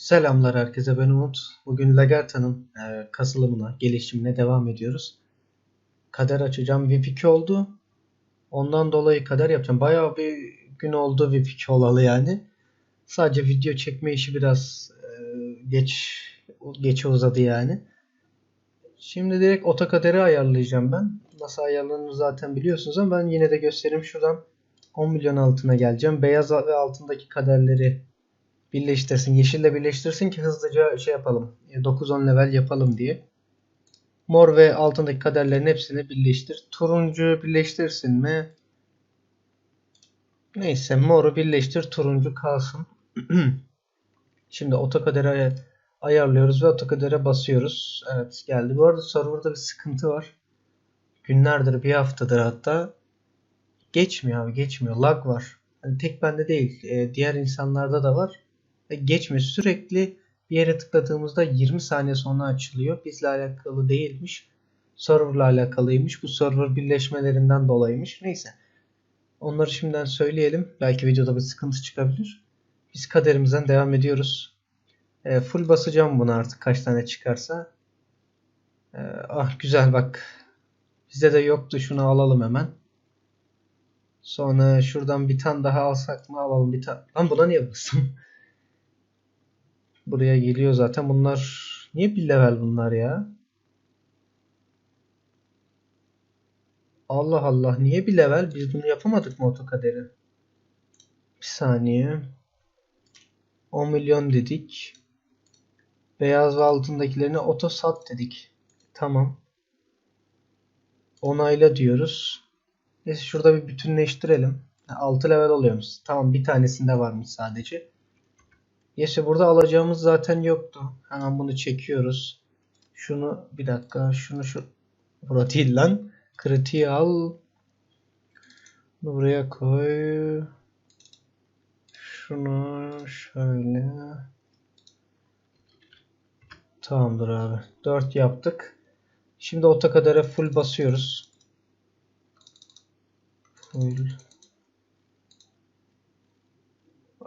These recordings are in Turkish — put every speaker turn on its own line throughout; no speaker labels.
Selamlar herkese ben Umut. Bugün Lagerta'nın e, kasılımına, gelişimine devam ediyoruz. Kader açacağım. VIP2 oldu. Ondan dolayı kader yapacağım. Bayağı bir gün oldu VIP2 olalı yani. Sadece video çekme işi biraz e, geç geçe uzadı yani. Şimdi direkt ota kaderi ayarlayacağım ben. Nasıl ayarlanır zaten biliyorsunuz ama ben yine de göstereyim. Şuradan 10 milyon altına geleceğim. Beyaz ve altındaki kaderleri birleştirsin. Yeşille birleştirsin ki hızlıca şey yapalım. 9-10 level yapalım diye. Mor ve altındaki kaderlerin hepsini birleştir. Turuncu birleştirsin mi? Neyse moru birleştir. Turuncu kalsın. Şimdi otokadere ayarlıyoruz ve otokadere basıyoruz. Evet geldi. Bu arada serverda bir sıkıntı var. Günlerdir bir haftadır hatta. Geçmiyor abi geçmiyor. Lag var. Yani tek bende değil. Diğer insanlarda da var geçmiyor. Sürekli bir yere tıkladığımızda 20 saniye sonra açılıyor. Bizle alakalı değilmiş. Serverla alakalıymış. Bu server birleşmelerinden dolayıymış. Neyse. Onları şimdiden söyleyelim. Belki videoda bir sıkıntı çıkabilir. Biz kaderimizden devam ediyoruz. E, full basacağım bunu artık kaç tane çıkarsa. E, ah güzel bak. Bizde de yoktu. Şunu alalım hemen. Sonra şuradan bir tane daha alsak mı alalım bir tane. Lan buna niye bastım? Buraya geliyor zaten. Bunlar niye bir level bunlar ya? Allah Allah. Niye bir level? Biz bunu yapamadık mı otokaderi? Bir saniye. 10 milyon dedik. Beyaz ve altındakilerini otosat dedik. Tamam. Onayla diyoruz. Neyse şurada bir bütünleştirelim. 6 level oluyormuş. Tamam bir tanesinde varmış sadece. Neyse burada alacağımız zaten yoktu. Hemen bunu çekiyoruz. Şunu bir dakika. Şunu şu burada değil lan. Kritiği al. Bunu buraya koy. Şunu şöyle. Tamamdır abi. 4 yaptık. Şimdi otokadere full basıyoruz. Full.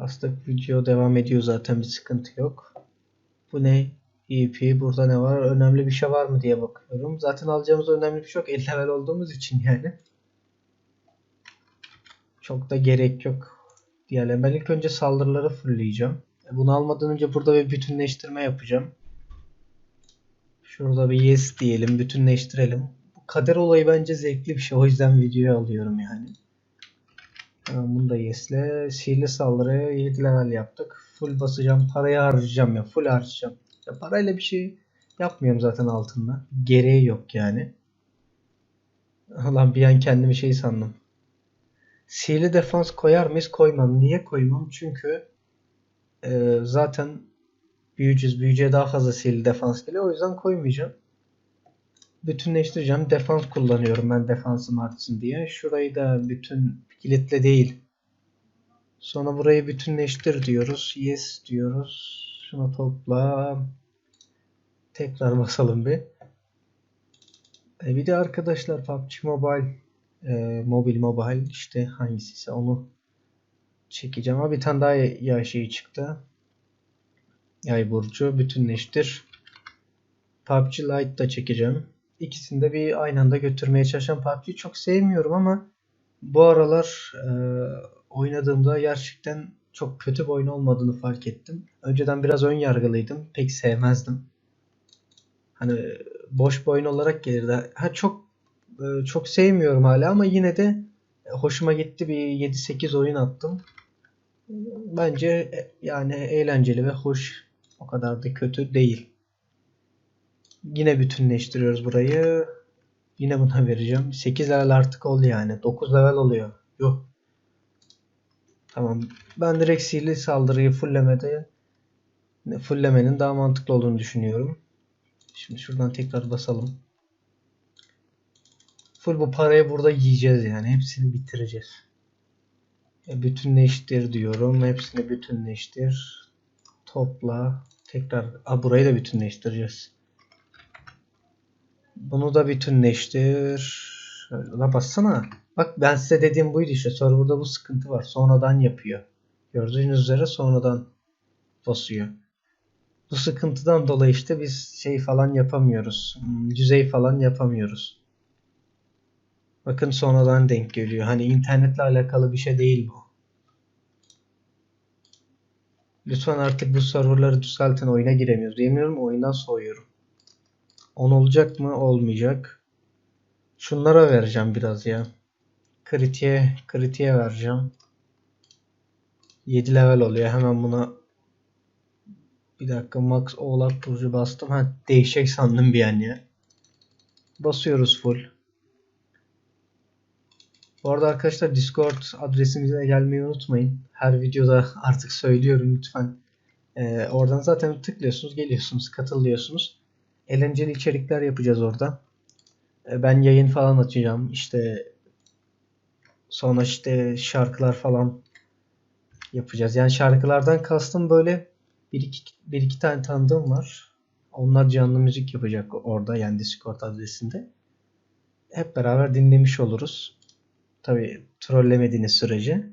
Aslında video devam ediyor zaten bir sıkıntı yok. Bu ne? EP burada ne var? Önemli bir şey var mı diye bakıyorum. Zaten alacağımız önemli bir şey yok. 50 level olduğumuz için yani. Çok da gerek yok. Diyelim. Ben ilk önce saldırıları fullleyeceğim. E, bunu almadan önce burada bir bütünleştirme yapacağım. Şurada bir yes diyelim. Bütünleştirelim. Bu kader olayı bence zevkli bir şey. O yüzden videoyu alıyorum yani. Tamam bunu da yesle. Sihirli saldırıya 7 level yaptık. Full basacağım. Parayı harcayacağım ya. Full harcayacağım. Ya parayla bir şey yapmıyorum zaten altında. Gereği yok yani. Lan bir an kendimi şey sandım. Sihirli defans koyar mıyız? Koymam. Niye koymam? Çünkü e, zaten büyücüz. Büyücüye daha fazla sihirli defans geliyor. O yüzden koymayacağım. Bütünleştireceğim. Defans kullanıyorum ben defansım artsın diye. Şurayı da bütün kilitle değil. Sonra burayı bütünleştir diyoruz. Yes diyoruz. Şunu topla. Tekrar basalım bir. E bir de arkadaşlar PUBG Mobile e, mobil mobile işte hangisi ise onu çekeceğim. Ama bir tane daha yay şeyi çıktı. Yay burcu bütünleştir. PUBG Lite da çekeceğim. İkisini de bir aynı anda götürmeye çalışacağım. PUBG'yi çok sevmiyorum ama bu aralar e, oynadığımda gerçekten çok kötü bir oyun olmadığını fark ettim. Önceden biraz ön yargılıydım. Pek sevmezdim. Hani boş bir oyun olarak gelirdi. Ha çok e, çok sevmiyorum hala ama yine de hoşuma gitti. Bir 7-8 oyun attım. Bence e, yani eğlenceli ve hoş. O kadar da kötü değil. Yine bütünleştiriyoruz burayı. Yine buna vereceğim. 8 level artık oldu yani. 9 level oluyor. Yok. Tamam. Ben direkt sihirli saldırıyı fulllemede fulllemenin daha mantıklı olduğunu düşünüyorum. Şimdi şuradan tekrar basalım. Full bu parayı burada yiyeceğiz yani. Hepsini bitireceğiz. E, bütünleştir diyorum. Hepsini bütünleştir. Topla. Tekrar a, burayı da bütünleştireceğiz. Bunu da bütünleştir. La bassana. Bak ben size dediğim buydu işte. Serverda bu sıkıntı var. Sonradan yapıyor. Gördüğünüz üzere sonradan basıyor. Bu sıkıntıdan dolayı işte biz şey falan yapamıyoruz. Hmm, Düzey falan yapamıyoruz. Bakın sonradan denk geliyor. Hani internetle alakalı bir şey değil bu. Lütfen artık bu serverları düzeltin. Oyuna giremiyoruz. Yemiyorum oyundan soğuyorum. 10 olacak mı? Olmayacak. Şunlara vereceğim biraz ya. Kritiğe, kritiğe vereceğim. 7 level oluyor. Hemen buna bir dakika Max Oğlak Burcu bastım. Ha değişecek sandım bir an ya. Basıyoruz full. Bu arada arkadaşlar Discord adresimize gelmeyi unutmayın. Her videoda artık söylüyorum lütfen. Ee, oradan zaten tıklıyorsunuz, geliyorsunuz, katılıyorsunuz. Eğlenceli içerikler yapacağız orada. Ee, ben yayın falan açacağım. İşte sonra işte şarkılar falan yapacağız. Yani şarkılardan kastım böyle bir iki, bir iki tane tanıdığım var. Onlar canlı müzik yapacak orada yani Discord adresinde. Hep beraber dinlemiş oluruz. Tabi trollemediğiniz sürece.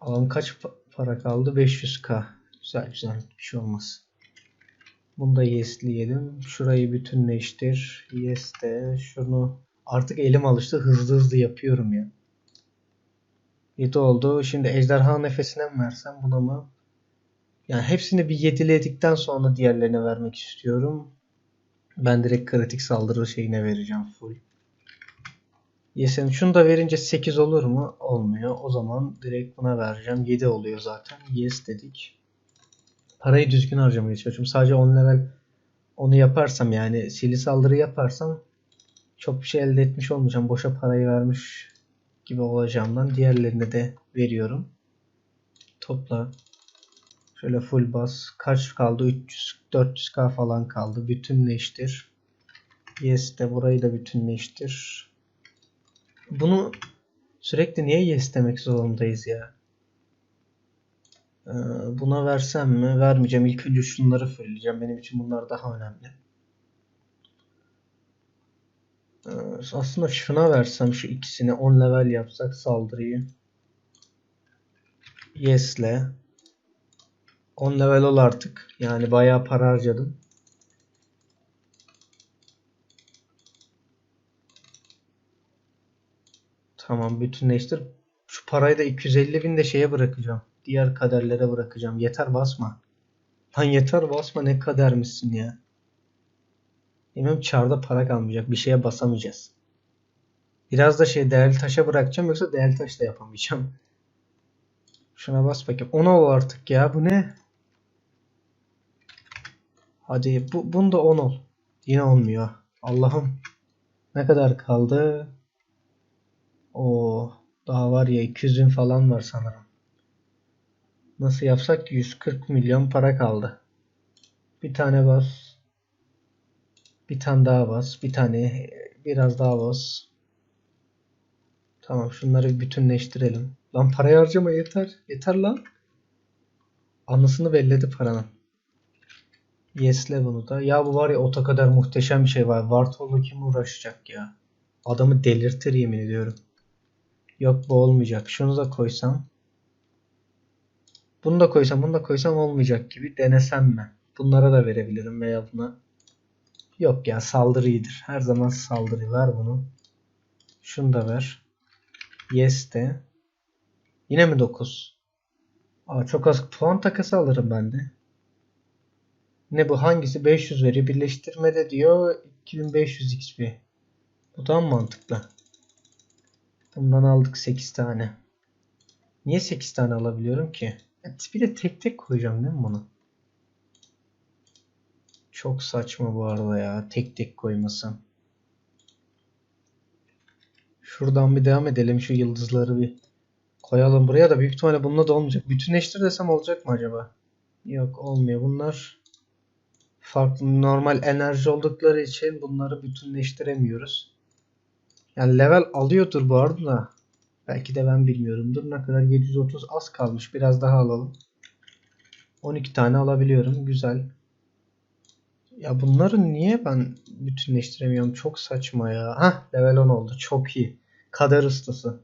Alalım kaç para kaldı? 500k. Güzel güzel bir şey olmaz. Bunu da yesleyelim. Şurayı bütünleştir. Yes de şunu artık elim alıştı. Hızlı hızlı yapıyorum ya. 7 oldu. Şimdi ejderha nefesine mi versem buna mı? Yani hepsini bir yediledikten sonra diğerlerine vermek istiyorum. Ben direkt kritik saldırı şeyine vereceğim full. Yes'in şunu da verince 8 olur mu? Olmuyor. O zaman direkt buna vereceğim. 7 oluyor zaten. Yes dedik. Parayı düzgün harcamaya çalışıyorum. Sadece 10 level onu yaparsam yani sili saldırı yaparsam çok bir şey elde etmiş olmayacağım. Boşa parayı vermiş gibi olacağımdan diğerlerine de veriyorum. Topla. Şöyle full bas. Kaç kaldı? 300 400k falan kaldı. Bütünleştir. Yes de burayı da bütünleştir. Bunu sürekli niye yes demek zorundayız ya? Ee, buna versem mi? Vermeyeceğim. İlk önce şunları fırlayacağım. Benim için bunlar daha önemli. Ee, aslında şuna versem şu ikisini 10 level yapsak saldırıyı. Yes'le. 10 level ol artık. Yani bayağı para harcadım. Tamam bütünleştir. Şu parayı da 250 bin de şeye bırakacağım. Diğer kaderlere bırakacağım. Yeter basma. Lan yeter basma ne kader misin ya. Eminim çarda para kalmayacak. Bir şeye basamayacağız. Biraz da şey değerli taşa bırakacağım yoksa değerli taş da yapamayacağım. Şuna bas bakayım. 10 ol artık ya. Bu ne? Hadi bu, bunda 10 ol. Yine olmuyor. Allah'ım. Ne kadar kaldı? O daha var ya 200 bin falan var sanırım. Nasıl yapsak 140 milyon para kaldı. Bir tane bas. Bir tane daha bas. Bir tane biraz daha bas. Tamam şunları bütünleştirelim. Lan parayı harcama yeter. Yeter lan. Anısını belledi paranın. Yes'le bunu da. Ya bu var ya ota kadar muhteşem bir şey var. Vartol'la kim uğraşacak ya? Adamı delirtir yemin ediyorum. Yok bu olmayacak. Şunu da koysam. Bunu da koysam bunu da koysam olmayacak gibi. Denesem mi? Bunlara da verebilirim veya buna. Yok ya saldırı iyidir. Her zaman saldırı ver bunu. Şunu da ver. Yes de. Yine mi 9? Aa, çok az puan takası alırım ben de. Ne bu hangisi 500 veriyor birleştirmede diyor 2500 XP. Bu da mantıklı. Bundan aldık 8 tane. Niye 8 tane alabiliyorum ki? Bir de tek tek koyacağım değil mi bunu? Çok saçma bu arada ya. Tek tek koyması. Şuradan bir devam edelim. Şu yıldızları bir koyalım. Buraya da büyük ihtimalle bununla da olmayacak. Bütünleştir desem olacak mı acaba? Yok olmuyor. Bunlar farklı normal enerji oldukları için bunları bütünleştiremiyoruz. Yani level alıyordur bu arada da. Belki de ben bilmiyorumdur. Ne kadar 730 az kalmış. Biraz daha alalım. 12 tane alabiliyorum. Güzel. Ya bunları niye ben bütünleştiremiyorum? Çok saçma ya. Hah level 10 oldu. Çok iyi. Kader ustası.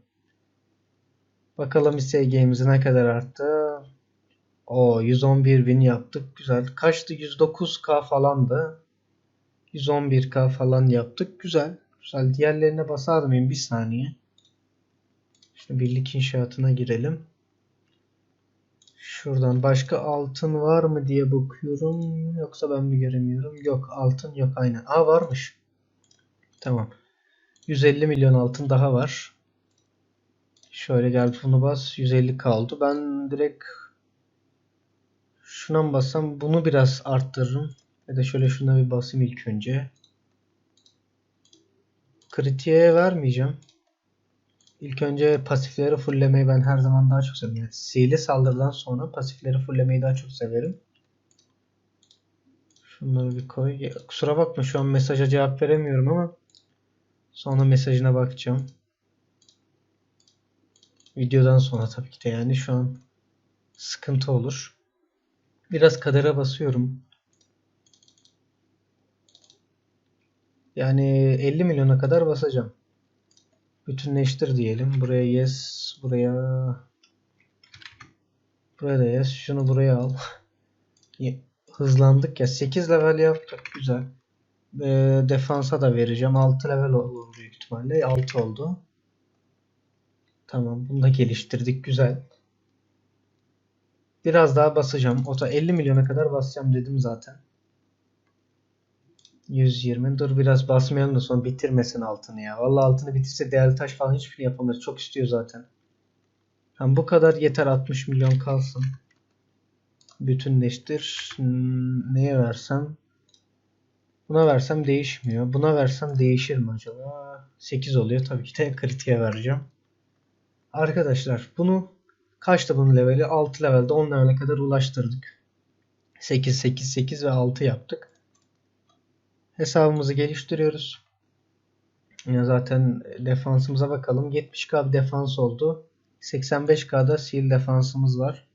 Bakalım SG'miz ne kadar arttı. O 111 bin yaptık. Güzel. Kaçtı? 109k falandı. 111k falan yaptık. Güzel. Güzel. Diğerlerine basar mıyım? Bir saniye. Şimdi birlik inşaatına girelim. Şuradan başka altın var mı diye bakıyorum. Yoksa ben mi göremiyorum? Yok altın yok aynen. Aa varmış. Tamam. 150 milyon altın daha var. Şöyle gel bunu bas. 150 kaldı. Ben direkt şuna mı bassam? Bunu biraz arttırırım. Ya da şöyle şuna bir basayım ilk önce. Kritiğe vermeyeceğim. İlk önce pasifleri fulllemeyi ben her zaman daha çok severim. Yani sihirli saldırıdan sonra pasifleri fulllemeyi daha çok severim. Şunları bir koy. Ya, kusura bakma şu an mesaja cevap veremiyorum ama sonra mesajına bakacağım. Videodan sonra tabii ki de yani şu an sıkıntı olur. Biraz kadere basıyorum. Yani 50 milyona kadar basacağım. Bütünleştir diyelim. Buraya yes, buraya buraya da yes. Şunu buraya al. Hızlandık ya. 8 level yaptık. Güzel. E, defansa da vereceğim. 6 level olur büyük ihtimalle. 6 oldu. Tamam. Bunu da geliştirdik. Güzel. Biraz daha basacağım. O da 50 milyona kadar basacağım dedim zaten. 120. Dur biraz basmayalım da sonra bitirmesin altını ya. Vallahi altını bitirse değerli taş falan hiçbir şey yapamaz. Çok istiyor zaten. Tamam bu kadar yeter 60 milyon kalsın. Bütünleştir. Hmm, neye versem? Buna versem değişmiyor. Buna versem değişir mi acaba? 8 oluyor. Tabii ki de kritiğe vereceğim. Arkadaşlar bunu kaçtı bunun leveli? 6 levelde 10 levele kadar ulaştırdık. 8, 8, 8 ve 6 yaptık. Hesabımızı geliştiriyoruz. Zaten defansımıza bakalım. 70k bir defans oldu. 85k'da sil defansımız var.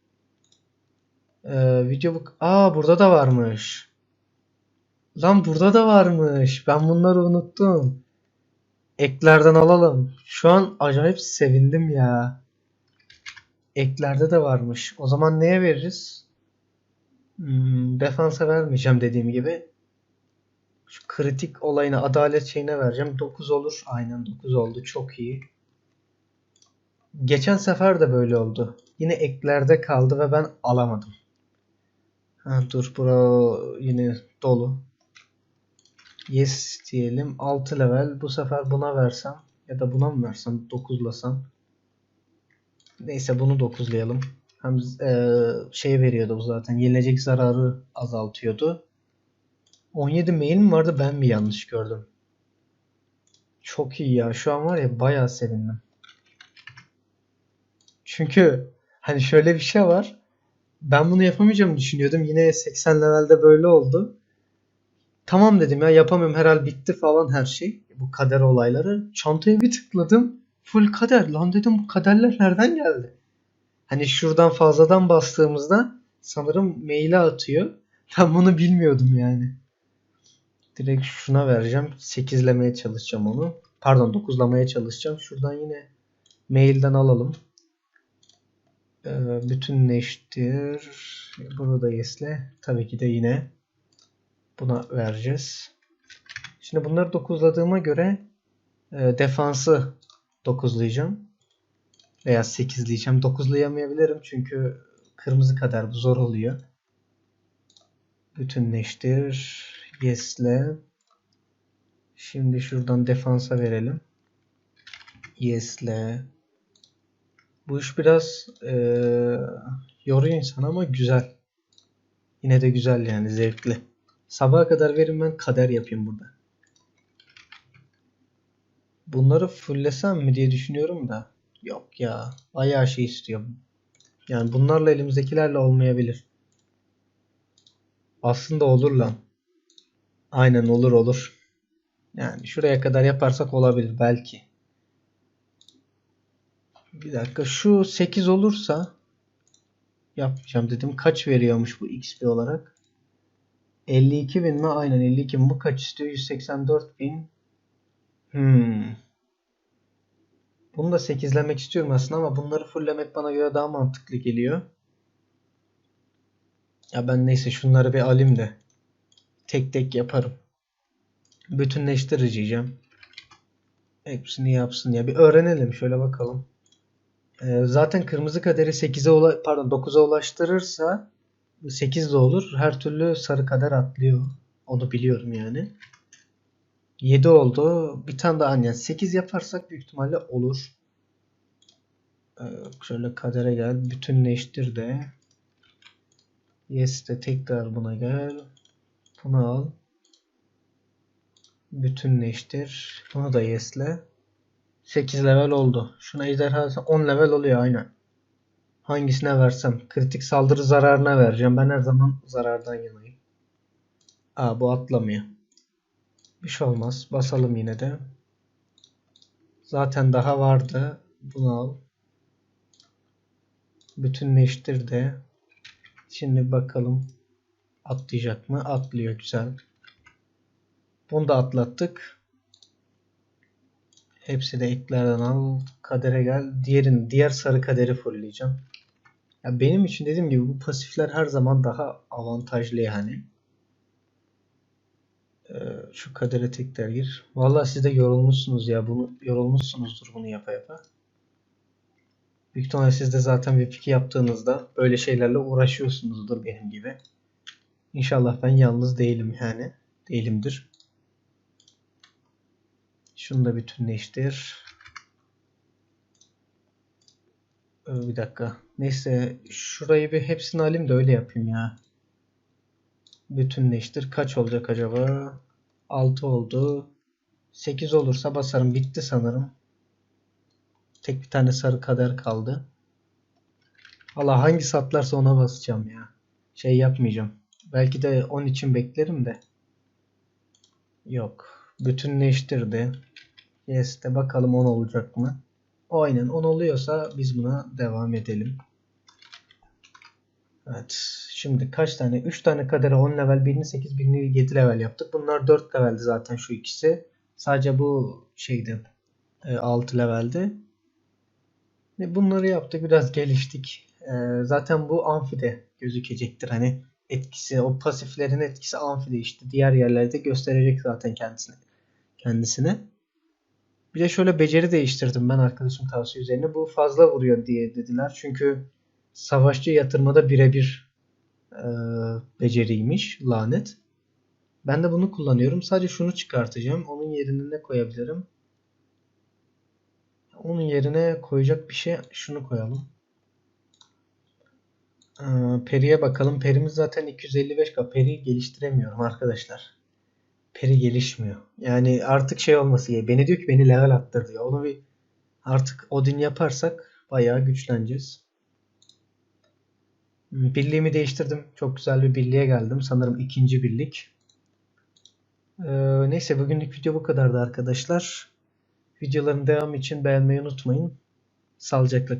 Ee, video bu... Aa burada da varmış. Lan burada da varmış. Ben bunları unuttum. Eklerden alalım. Şu an acayip sevindim ya. Eklerde de varmış. O zaman neye veririz? Hmm, defansa vermeyeceğim dediğim gibi. Şu kritik olayına adalet şeyine vereceğim. 9 olur. Aynen 9 oldu. Çok iyi. Geçen sefer de böyle oldu. Yine eklerde kaldı ve ben alamadım. Ha, dur bura yine dolu. Yes diyelim. 6 level. Bu sefer buna versem ya da buna mı versem 9'lasam. Neyse bunu 9'layalım. Hem e, şey veriyordu bu zaten. Yenilecek zararı azaltıyordu. 17 mail mi vardı ben mi yanlış gördüm? Çok iyi ya. Şu an var ya bayağı sevindim. Çünkü hani şöyle bir şey var. Ben bunu yapamayacağımı düşünüyordum. Yine 80 levelde böyle oldu. Tamam dedim ya yapamıyorum herhal bitti falan her şey. Bu kader olayları. Çantaya bir tıkladım. Full kader. Lan dedim bu kaderler nereden geldi? Hani şuradan fazladan bastığımızda sanırım maile atıyor. Ben bunu bilmiyordum yani. Direkt şuna vereceğim. 8'lemeye çalışacağım onu. Pardon 9'lamaya çalışacağım. Şuradan yine mailden alalım. Ee, bütünleştir. Bunu da yesle. Tabii ki de yine buna vereceğiz. Şimdi bunları 9'ladığıma göre e, defansı 9'layacağım. Veya 8'leyeceğim. 9'layamayabilirim çünkü kırmızı kadar zor oluyor. Bütünleştir. Yes'le. Şimdi şuradan defansa verelim. Yes'le. Bu iş biraz e, yoruyor insan ama güzel. Yine de güzel yani zevkli. Sabaha kadar verin ben kader yapayım burada. Bunları fulllesem mi diye düşünüyorum da. Yok ya. Bayağı şey istiyorum. Yani bunlarla elimizdekilerle olmayabilir. Aslında olur lan. Aynen olur olur. Yani şuraya kadar yaparsak olabilir belki. Bir dakika şu 8 olursa yapmayacağım dedim. Kaç veriyormuş bu XP olarak? 52 bin mi? Aynen 52 bin. Bu kaç istiyor? 184 bin. Hmm. Bunu da 8'lemek istiyorum aslında ama bunları fulllemek bana göre daha mantıklı geliyor. Ya ben neyse şunları bir alayım da tek tek yaparım. Bütünleştireceğim. Hepsini yapsın ya. Bir öğrenelim şöyle bakalım. Ee, zaten kırmızı kaderi 8'e ula pardon 9'a ulaştırırsa 8 de olur. Her türlü sarı kader atlıyor. Onu biliyorum yani. 7 oldu. Bir tane daha yani 8 yaparsak büyük ihtimalle olur. Ee, şöyle kadere gel. Bütünleştir de. Yes de tekrar buna gel. Bunu al. Bütünleştir. Bunu da yes'le. 8 level oldu. Şuna ejderha 10 level oluyor aynen. Hangisine versem? Kritik saldırı zararına vereceğim. Ben her zaman zarardan yanayım. Aa bu atlamıyor. Bir şey olmaz. Basalım yine de. Zaten daha vardı. Bunu al. Bütünleştir de. Şimdi bakalım. Atlayacak mı? Atlıyor. Güzel. Bunu da atlattık. Hepsi de eklerden al. Kadere gel. Diğerin, diğer sarı kaderi fullleyeceğim. Ya benim için dediğim gibi bu pasifler her zaman daha avantajlı yani. Ee, şu kadere tekrar gir. Vallahi siz de yorulmuşsunuz ya. Bunu yorulmuşsunuzdur bunu yapa yapa. Büyük ihtimalle siz de zaten bir piki yaptığınızda böyle şeylerle uğraşıyorsunuzdur benim gibi. İnşallah ben yalnız değilim yani. Değilimdir. Şunu da bütünleştir. Ee, bir dakika. Neyse şurayı bir hepsini alayım da öyle yapayım ya. Bütünleştir. Kaç olacak acaba? 6 oldu. 8 olursa basarım. Bitti sanırım. Tek bir tane sarı kader kaldı. Allah hangi satlarsa ona basacağım ya. Şey yapmayacağım. Belki de 10 için beklerim de. Yok. Bütünleştirdi. Yes de bakalım 10 olacak mı? Aynen 10 oluyorsa biz buna devam edelim. Evet. Şimdi kaç tane? 3 tane kadere 10 level, birini 8, birini 7 level yaptık. Bunlar 4 leveldi zaten şu ikisi. Sadece bu şeydi 6 leveldi. Bunları yaptık. Biraz geliştik. Zaten bu amfide gözükecektir. Hani etkisi, o pasiflerin etkisi amfide işte. Diğer yerlerde gösterecek zaten kendisine. Kendisine. Bir de şöyle beceri değiştirdim ben arkadaşım tavsiye üzerine. Bu fazla vuruyor diye dediler. Çünkü savaşçı yatırmada birebir e, beceriymiş lanet. Ben de bunu kullanıyorum. Sadece şunu çıkartacağım. Onun yerine ne koyabilirim? Onun yerine koyacak bir şey şunu koyalım. Ee, Peri'ye bakalım. Perimiz zaten 255k. Peri geliştiremiyorum arkadaşlar. Peri gelişmiyor. Yani artık şey olması gerekiyor. Beni diyor ki beni level attır diyor. Onu bir artık Odin yaparsak bayağı güçleneceğiz. Birliğimi değiştirdim. Çok güzel bir birliğe geldim. Sanırım ikinci birlik. Ee, neyse bugünlük video bu kadardı arkadaşlar. Videoların devamı için beğenmeyi unutmayın. Sağlıcakla kalın.